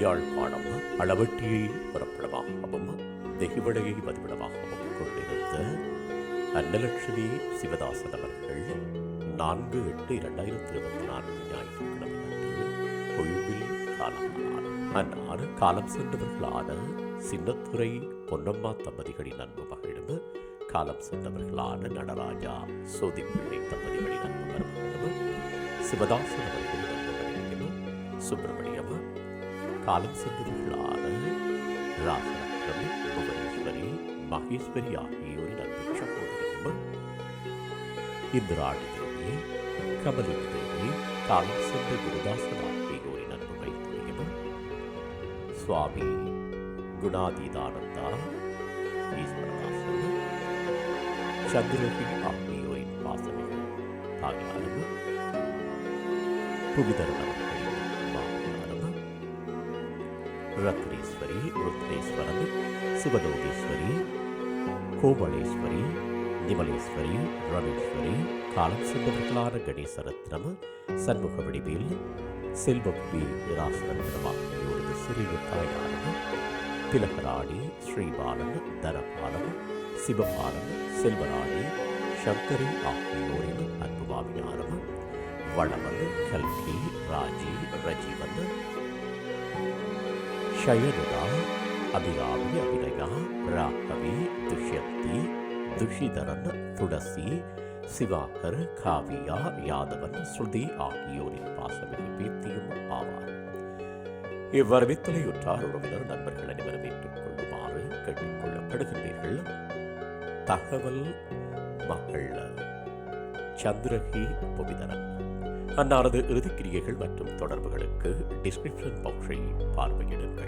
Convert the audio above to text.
யாழ்ப்பாணம் அளவட்டியை புறப்படமாகவும் தெகிவடையை மதிப்பிடமாகவும் கொண்டிருந்த அன்னலட்சுமி சிவதாசன் அவர்கள் நான்கு எட்டு இரண்டாயிரத்தி இருபத்தி நான்கு ஞாயிற்றுக்கிழமை அன்று கொழும்பில் காலமானார் அன்னார் காலம் சென்றவர்களான சின்னத்துறை பொன்னம்மா தம்பதிகளின் அன்பு மகளிடம் காலம் சென்றவர்களான நடராஜா சோதிப்பிள்ளை தம்பதிகளின் அன்பு மருமகளும் சிவதாசன் அவர்களின் அன்பு மனைவியும் சுப்பிரமணியம் காலம் சென்றவர்களான ராசரத்னம் புவனேஸ்வரி மகேஸ்வரி ஆகியோரின் அன்பு சகோதரியும் இந்திராணி தேவி கமலினி தேவி காலம் சென்ற குருதாசன் ஆகியோரின் அன்பு மைத்துரியும் சுவாமி குணாதிதானந்தா ஈஸ்வரதாசன் சந்திரகி ஆகியோரின் பாசமிகள் தாயாரும் புவிதரன் அவர்களின் ரத்னேஸ்வரி ருத்னேஸ்வரன் சிவலோகேஸ்வரி கோபலேஸ்வரி திமலேஸ்வரி ரமேஸ்வரி காலம் சென்றவர்களான கணேசரத்னம் சண்முக வடிவேல் செல்வபி ராசரத்னம் ஆகியோரது சிறிய தாயாரும் திலகராணி ஸ்ரீபாலன் தனபாலன் சிவபாலன் செல்வராணி சங்கரி ஆகியோரின் அன்பு மாமியாரும் வளவன் கல்கி ராஜி ரஜீவன் ஷயனுதா அபிராமி அபிநயா ராகவி துஷ்யந்தி துஷிதரன் துளசி சிவாகர் காவியா யாதவன் ஸ்ருதி ஆகியோரின் பாசமிகு பேத்தியும் ஆவார் இவ்வரவித்தலையுற்றார் உறவினர் நண்பர்கள் அனைவரும் ஏற்றுக்கொள்ளுமாறு கேட்டுக்கொள்ளப்படுகின்றீர்கள் தகவல் மகள் சந்திரகி புவிதரன் அன்னாரது இறுதிக்கிரியைகள் மற்றும் தொடர்புகளுக்கு டிஸ்கிரிப்ஷன் பாக்ஸை பார்வையிடுங்கள்